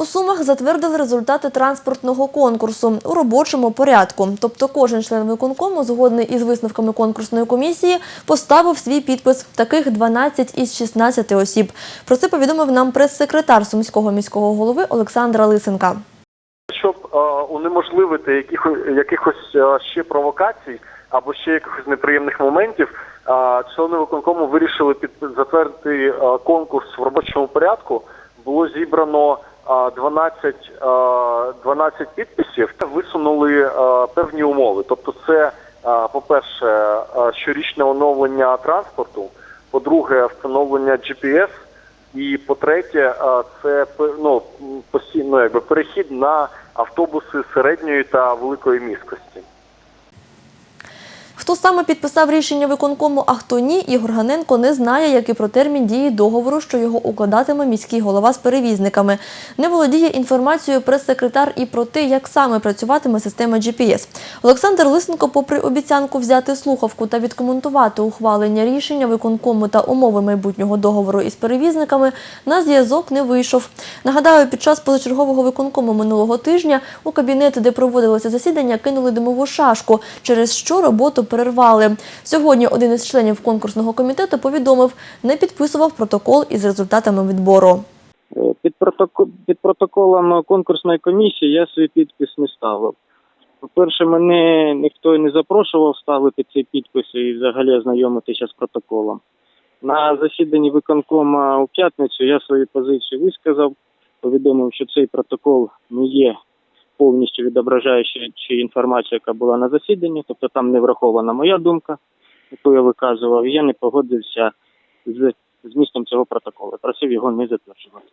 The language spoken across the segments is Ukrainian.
У Сумах затвердили результати транспортного конкурсу у робочому порядку. Тобто кожен член виконкому, згодний із висновками конкурсної комісії, поставив свій підпис. Таких 12 із 16 осіб. Про це повідомив нам прес-секретар Сумського міського голови Олександр Лисенка. Щоб е, унеможливити яких, якихось е, ще провокацій або ще якихось неприємних моментів, е, члени виконкому вирішили під затвердити е, конкурс в робочому порядку. Було зібрано 12, е, 12 підписів та висунули певні умови. Тобто, це, по-перше, щорічне оновлення транспорту, по-друге, встановлення GPS, і по-третє, це ну, постійно якби перехід на автобуси середньої та великої міськості. Хто саме підписав рішення виконкому, а хто ні, Ігор Ганенко не знає, як і про термін дії договору, що його укладатиме міський голова з перевізниками. Не володіє інформацією прес-секретар і про те, як саме працюватиме система GPS. Олександр Лисенко, попри обіцянку взяти слухавку та відкоментувати ухвалення рішення виконкому та умови майбутнього договору із перевізниками, на зв'язок не вийшов. Нагадаю, під час позачергового виконкому минулого тижня у кабінети, де проводилося засідання, кинули димову шашку, через що роботу перервали. Сьогодні один із членів конкурсного комітету повідомив, не підписував протокол із результатами відбору. Е, Під, протокол, під протоколом конкурсної комісії я свій підпис не ставив. По-перше, мене ніхто не запрошував ставити цей підпис і взагалі ознайомитися з протоколом. На засіданні виконкома у п'ятницю я свою позицію висказав, повідомив, що цей протокол не є повністю відображаючи чи інформацію, яка була на засіданні, тобто там не врахована моя думка, яку я виказував, я не погодився з змістом цього протоколу. Просив його не затверджувати.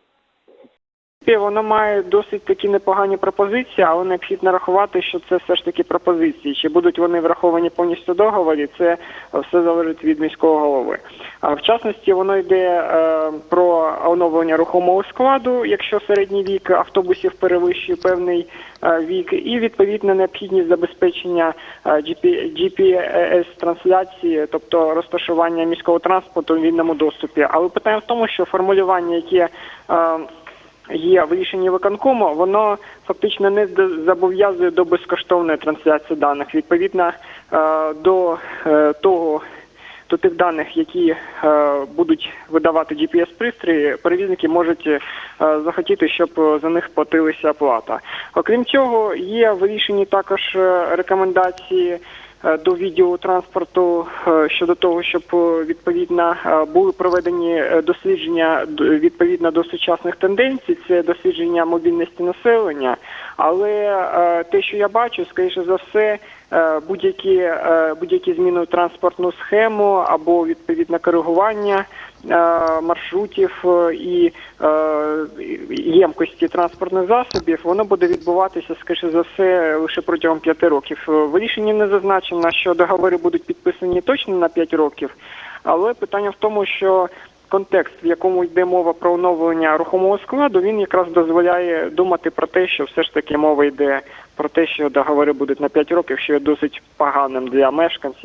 Воно має досить такі непогані пропозиції, але необхідно рахувати, що це все ж таки пропозиції. Чи будуть вони враховані повністю в договорі, це все залежить від міського голови. А в частності воно йде е, про оновлення рухомого складу, якщо середній вік автобусів перевищує певний е, вік, і відповідно необхідність забезпечення е, GPS трансляції, тобто розташування міського транспорту у вільному доступі. Але питання в тому, що формулювання, яке е, є в рішенні виконкому, воно фактично не зобов'язує до безкоштовної трансляції даних. Відповідно е, до е, того. До тих даних, які е, будуть видавати GPS-пристрої, перевізники можуть захотіти, щоб за них платилася плата. Окрім цього, є в рішенні також рекомендації до відділу транспорту е, щодо того, щоб е, відповідно е, були проведені е, дослідження відповідно до сучасних тенденцій. Це дослідження мобільності населення. Але е, те, що я бачу, скоріше за все, е, будь-які е, будь-які зміни у транспортну схему або відповідне коригування е, маршрутів е, і е, ємкості транспортних засобів, воно буде відбуватися, скоріше за все, лише протягом п'яти років. Е, В рішенні не зазначено, що договори будуть підписані точно на п'ять років, але питання в тому, що контекст, в якому йде мова про оновлення рухомого складу, він якраз дозволяє думати про те, що все ж таки мова йде про те, що договори будуть на 5 років, що є досить поганим для мешканців.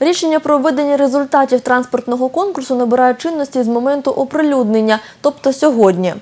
Рішення про введення результатів транспортного конкурсу набирає чинності з моменту оприлюднення, тобто сьогодні.